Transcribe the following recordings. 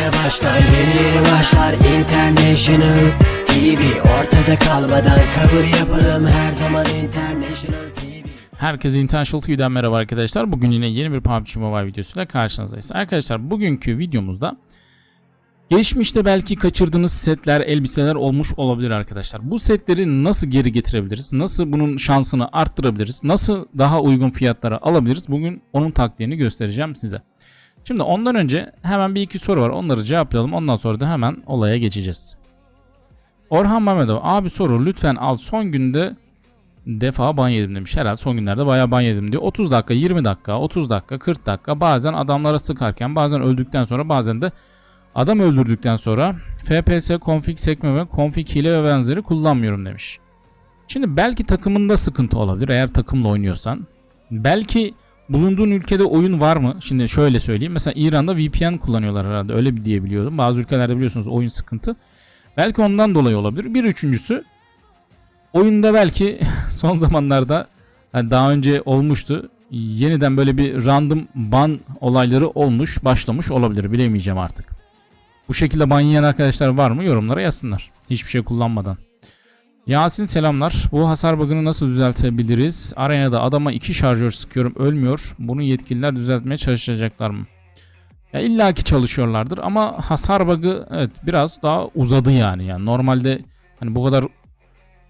yeni başlar Yeni yeni başlar International TV Ortada kalmadan kabul yapalım Her zaman International TV Herkese International TV'den merhaba arkadaşlar. Bugün yine yeni bir PUBG Mobile videosuyla karşınızdayız. Arkadaşlar bugünkü videomuzda geçmişte belki kaçırdığınız setler, elbiseler olmuş olabilir arkadaşlar. Bu setleri nasıl geri getirebiliriz? Nasıl bunun şansını arttırabiliriz? Nasıl daha uygun fiyatlara alabiliriz? Bugün onun taktiğini göstereceğim size. Şimdi ondan önce hemen bir iki soru var. Onları cevaplayalım. Ondan sonra da hemen olaya geçeceğiz. Orhan Mehmetov abi soru lütfen al son günde defa ban yedim demiş. Herhalde son günlerde bayağı ban yedim diyor. 30 dakika, 20 dakika, 30 dakika, 40 dakika bazen adamlara sıkarken bazen öldükten sonra bazen de adam öldürdükten sonra FPS, config sekme ve config hile ve benzeri kullanmıyorum demiş. Şimdi belki takımında sıkıntı olabilir eğer takımla oynuyorsan. Belki bulunduğun ülkede oyun var mı? Şimdi şöyle söyleyeyim. Mesela İran'da VPN kullanıyorlar herhalde. Öyle bir diye biliyordum. Bazı ülkelerde biliyorsunuz oyun sıkıntı. Belki ondan dolayı olabilir. Bir üçüncüsü oyunda belki son zamanlarda yani daha önce olmuştu. Yeniden böyle bir random ban olayları olmuş, başlamış olabilir. Bilemeyeceğim artık. Bu şekilde ban yiyen arkadaşlar var mı? Yorumlara yazsınlar. Hiçbir şey kullanmadan. Yasin selamlar. Bu hasar bug'ını nasıl düzeltebiliriz? Arenada adama iki şarjör sıkıyorum ölmüyor. Bunu yetkililer düzeltmeye çalışacaklar mı? Ya illaki çalışıyorlardır ama hasar bug'ı evet biraz daha uzadı yani. Yani normalde hani bu kadar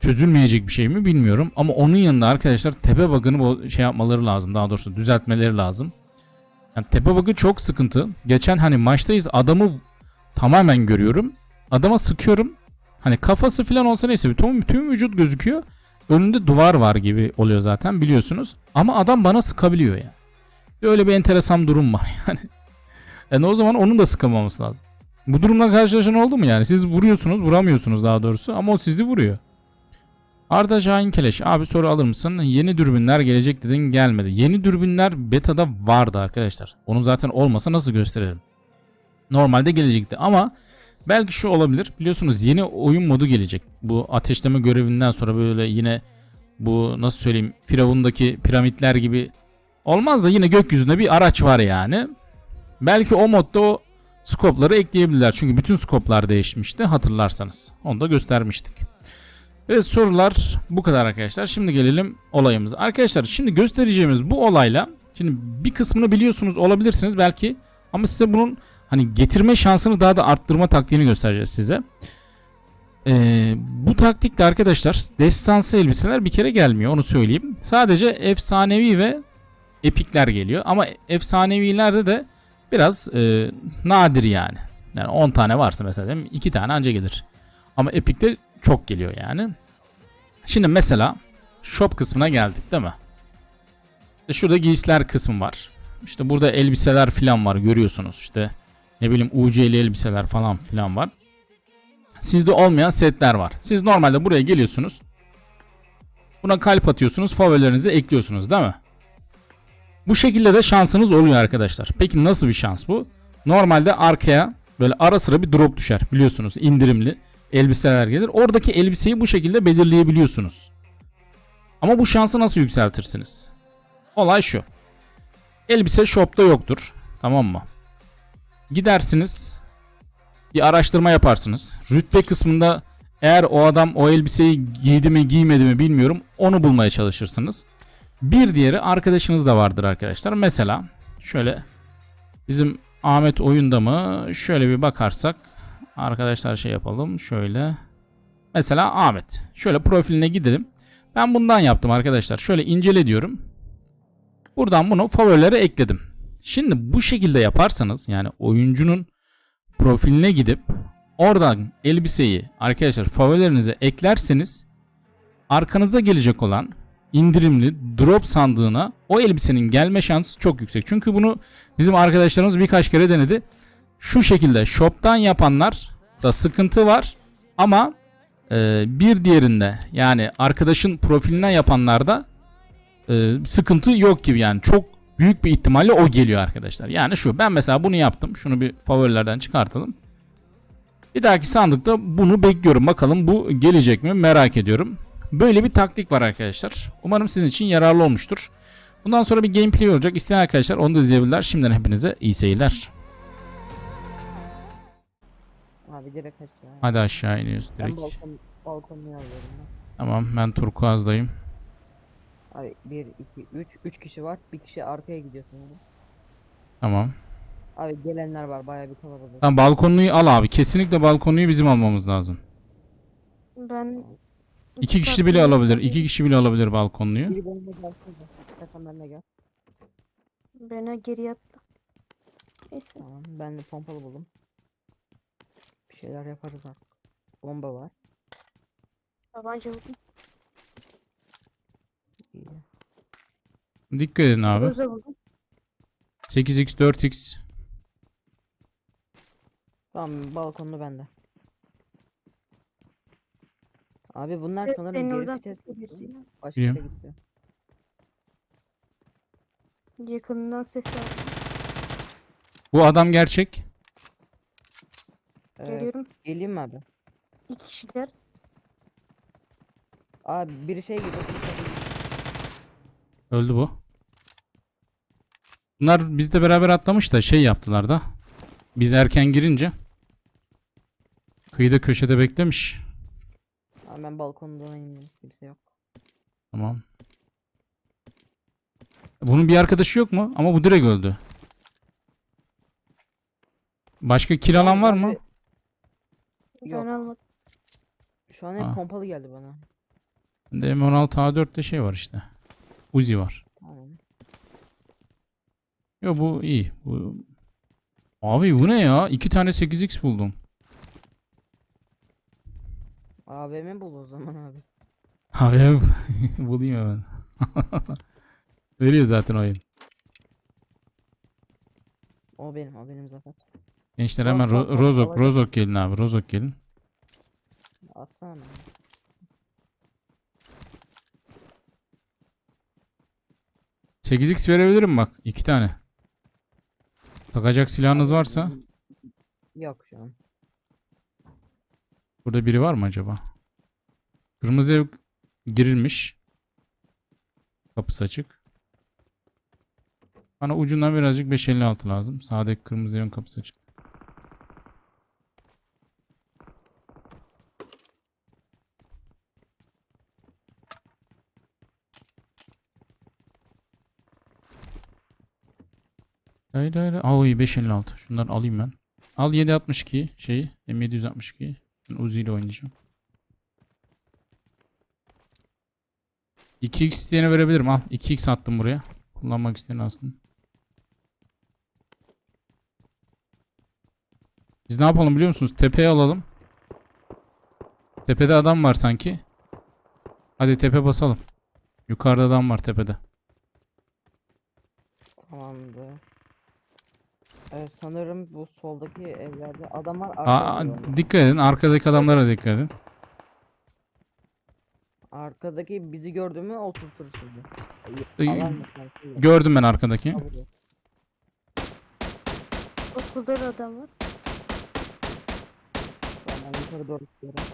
çözülmeyecek bir şey mi bilmiyorum. Ama onun yanında arkadaşlar tepe bug'ını bu şey yapmaları lazım. Daha doğrusu düzeltmeleri lazım. Yani tepe bug'ı çok sıkıntı. Geçen hani maçtayız adamı tamamen görüyorum. Adama sıkıyorum. Hani kafası falan olsa neyse tüm, tüm vücut gözüküyor. Önünde duvar var gibi oluyor zaten biliyorsunuz. Ama adam bana sıkabiliyor yani. Öyle bir enteresan durum var yani. Yani o zaman onun da sıkamaması lazım. Bu durumla karşılaşan oldu mu yani? Siz vuruyorsunuz, vuramıyorsunuz daha doğrusu ama o sizi vuruyor. Arda Şahin Keleş abi soru alır mısın? Yeni dürbünler gelecek dedin gelmedi. Yeni dürbünler beta'da vardı arkadaşlar. Onun zaten olmasa nasıl gösterelim? Normalde gelecekti ama belki şu olabilir. Biliyorsunuz yeni oyun modu gelecek. Bu ateşleme görevinden sonra böyle yine bu nasıl söyleyeyim Firavun'daki piramitler gibi olmaz da yine gökyüzünde bir araç var yani. Belki o modda o skopları ekleyebilirler. Çünkü bütün skoplar değişmişti hatırlarsanız. Onu da göstermiştik. Evet sorular bu kadar arkadaşlar. Şimdi gelelim olayımıza. Arkadaşlar şimdi göstereceğimiz bu olayla şimdi bir kısmını biliyorsunuz olabilirsiniz belki ama size bunun hani getirme şansını daha da arttırma taktiğini göstereceğiz size. Ee, bu taktikle arkadaşlar destansı elbiseler bir kere gelmiyor onu söyleyeyim. Sadece efsanevi ve epikler geliyor ama efsanevilerde de biraz e, nadir yani. Yani 10 tane varsa mesela değil mi? 2 tane anca gelir. Ama epikte çok geliyor yani. Şimdi mesela shop kısmına geldik değil mi? İşte şurada giysiler kısmı var. İşte burada elbiseler falan var görüyorsunuz. İşte ne bileyim UC'li elbiseler falan filan var. Sizde olmayan setler var. Siz normalde buraya geliyorsunuz. Buna kalp atıyorsunuz. Favorilerinizi ekliyorsunuz değil mi? Bu şekilde de şansınız oluyor arkadaşlar. Peki nasıl bir şans bu? Normalde arkaya böyle ara sıra bir drop düşer. Biliyorsunuz indirimli elbiseler gelir. Oradaki elbiseyi bu şekilde belirleyebiliyorsunuz. Ama bu şansı nasıl yükseltirsiniz? Olay şu. Elbise shop'ta yoktur. Tamam mı? Gidersiniz. Bir araştırma yaparsınız. Rütbe kısmında eğer o adam o elbiseyi giydi mi giymedi mi bilmiyorum. Onu bulmaya çalışırsınız. Bir diğeri arkadaşınız da vardır arkadaşlar. Mesela şöyle bizim Ahmet oyunda mı? Şöyle bir bakarsak arkadaşlar şey yapalım. Şöyle mesela Ahmet. Şöyle profiline gidelim. Ben bundan yaptım arkadaşlar. Şöyle incele diyorum. Buradan bunu favorilere ekledim. Şimdi bu şekilde yaparsanız yani oyuncunun profiline gidip oradan elbiseyi arkadaşlar favorilerinize eklerseniz arkanıza gelecek olan indirimli drop sandığına o elbisenin gelme şansı çok yüksek. Çünkü bunu bizim arkadaşlarımız birkaç kere denedi. Şu şekilde shop'tan yapanlar da sıkıntı var ama e, bir diğerinde yani arkadaşın profilinden yapanlarda e, sıkıntı yok gibi yani çok büyük bir ihtimalle o geliyor arkadaşlar. Yani şu ben mesela bunu yaptım. Şunu bir favorilerden çıkartalım. Bir dahaki sandıkta bunu bekliyorum. Bakalım bu gelecek mi merak ediyorum. Böyle bir taktik var arkadaşlar. Umarım sizin için yararlı olmuştur. Bundan sonra bir gameplay olacak. İsteyen arkadaşlar onu da izleyebilirler. Şimdiden hepinize iyi seyirler. Abi direkt aşağı. Hadi aşağı iniyoruz Ben direkt. balkon, balkonunu alıyorum ben. Tamam ben turkuazdayım. Abi 1, 2, 3. 3 kişi var. Bir kişi arkaya gidiyor sanırım. Tamam. Abi gelenler var bayağı bir kalabalık. Tamam balkonluyu al abi. Kesinlikle balkonluyu bizim almamız lazım. Ben İki kişi bile alabilir. İki kişi bile alabilir balkonluyu. Biri benimle benimle gel. Bana geri attı. Neyse. Tamam ben de pompalı buldum. Bir şeyler yaparız artık. Bomba var. Tabanca buldum. İyi. Dikkat edin abi. Roza buldum. 8x 4x. Tamam balkonlu bende. Abi bunlar Ses sanırım senin oradan ses başka yere Biliyorum. gitti. Yakından ses aldım. Bu adam gerçek. Ee, Geliyorum. geleyim mi abi? İki kişiler. Abi biri şey gibi. Öldü bu. Bunlar bizle beraber atlamış da şey yaptılar da. Biz erken girince. Kıyıda köşede beklemiş. Abi ben balkondan iniyorum. Kimse yok. Tamam. Bunun bir arkadaşı yok mu? Ama bu direkt öldü. Başka kill alan var mı? Yok. Ben almadım. Şu an hep Ha. pompalı geldi bana. Bende M16 A4'te şey var işte. Uzi var. Tamam. Yo bu iyi. Bu... Abi bu ne ya? İki tane 8x buldum. AVM bul o zaman abi. Abi ben bulayım hemen. Veriyor zaten oyun. O benim, o benim zaten. Gençler hemen ro- Rozok. Rozok gelin abi. Rozok gelin. Atsana. Bana. Sekiz x verebilirim bak. iki tane. Takacak silahınız varsa. Yok şu an. Burada biri var mı acaba? Kırmızı ev girilmiş. Kapısı açık. Bana ucundan birazcık 556 lazım. Sağdaki kırmızı evin kapısı açık. Hayır hayır. İyi 556. Şundan alayım ben. Al 762 şeyi. M762. Ben Uzi ile oynayacağım. 2x isteyene verebilirim. Al 2x attım buraya. Kullanmak isteyen alsın. Biz ne yapalım biliyor musunuz? Tepeye alalım. Tepede adam var sanki. Hadi tepe basalım. Yukarıda adam var tepede. Tamamdır. Evet, sanırım bu soldaki evlerde adamlar Aa, arkada duruyor. dikkat edin. Arkadaki adamlara dikkat edin. Arkadaki bizi gördü mü. Ee, Alan mı sanki? Gördüm ben arkadaki. Okulda da adam var. Ben yukarı doğru gidiyorum.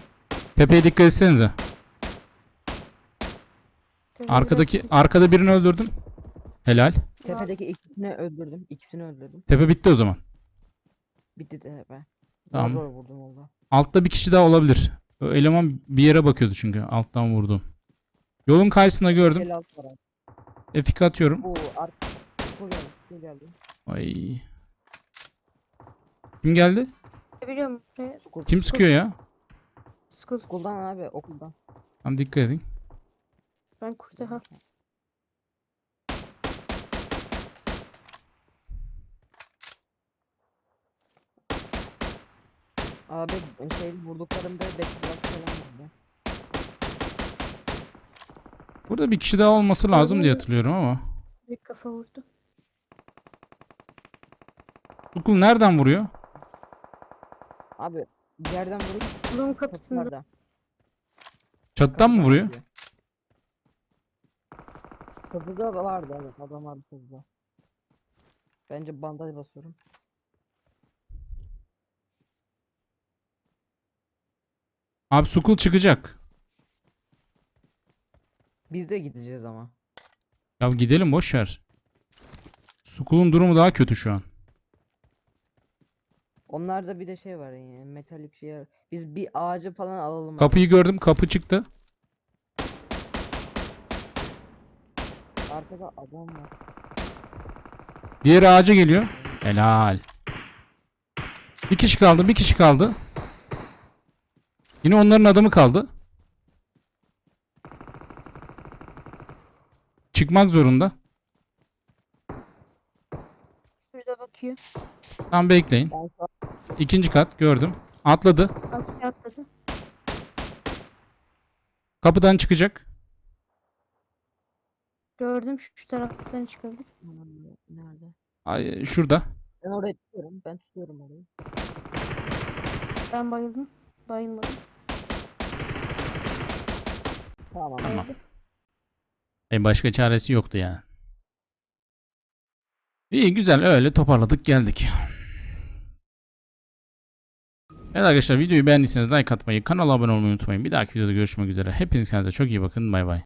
Tepeye dikkat etsenize. Arkadaki arkada birini öldürdüm. Helal. Tepedeki ikisini öldürdüm. ikisini öldürdüm. Tepe bitti o zaman. Bitti de ben. Tamam. Zor vurdum valla. Altta bir kişi daha olabilir. O eleman bir yere bakıyordu çünkü. Alttan vurdum. Yolun karşısında gördüm. El alt var. Efik atıyorum. Bu ark. Bu geldi. Bu geldi. Ay. Kim geldi? Biliyorum. Buraya Skul. Kim sıkıyor ya? School. Okuldan abi okuldan. Tamam dikkat edin. Ben kurta Abi şey vurduklarımda 5 blok falan vardı. Burada bir kişi daha olması lazım diye hatırlıyorum ama. Bir kafa vurdu. Tukul nereden vuruyor? Abi bir yerden vurup Bunun kapısında. Çatıdan mı vuruyor? Kapıda da vardı evet adam vardı kapıda. Bence bandaj basıyorum. Abi Sukul çıkacak. Biz de gideceğiz ama. Ya gidelim boş ver. Sukul'un durumu daha kötü şu an. Onlarda bir de şey var yani metalik şey var. Biz bir ağacı falan alalım. abi. Kapıyı gördüm. Kapı çıktı. Arkada adam var. Diğer ağaca geliyor. Helal. Bir kişi kaldı. Bir kişi kaldı. Yine onların adamı kaldı. Çıkmak zorunda. Şurada bakıyor. Tam bekleyin. İkinci kat gördüm. Atladı. Aşağı atladı. Kapıdan çıkacak. Gördüm şu, şu taraftan çıkabilir. nerede? Ay, şurada. Ben orayı tutuyorum. Ben tutuyorum orayı. Ben bayıldım. Bayılmadım. Tamam. Tamam. E başka çaresi yoktu yani. İyi güzel öyle toparladık geldik. Evet arkadaşlar videoyu beğendiyseniz like atmayı, kanala abone olmayı unutmayın. Bir dahaki videoda görüşmek üzere. Hepiniz kendinize çok iyi bakın. Bay bay.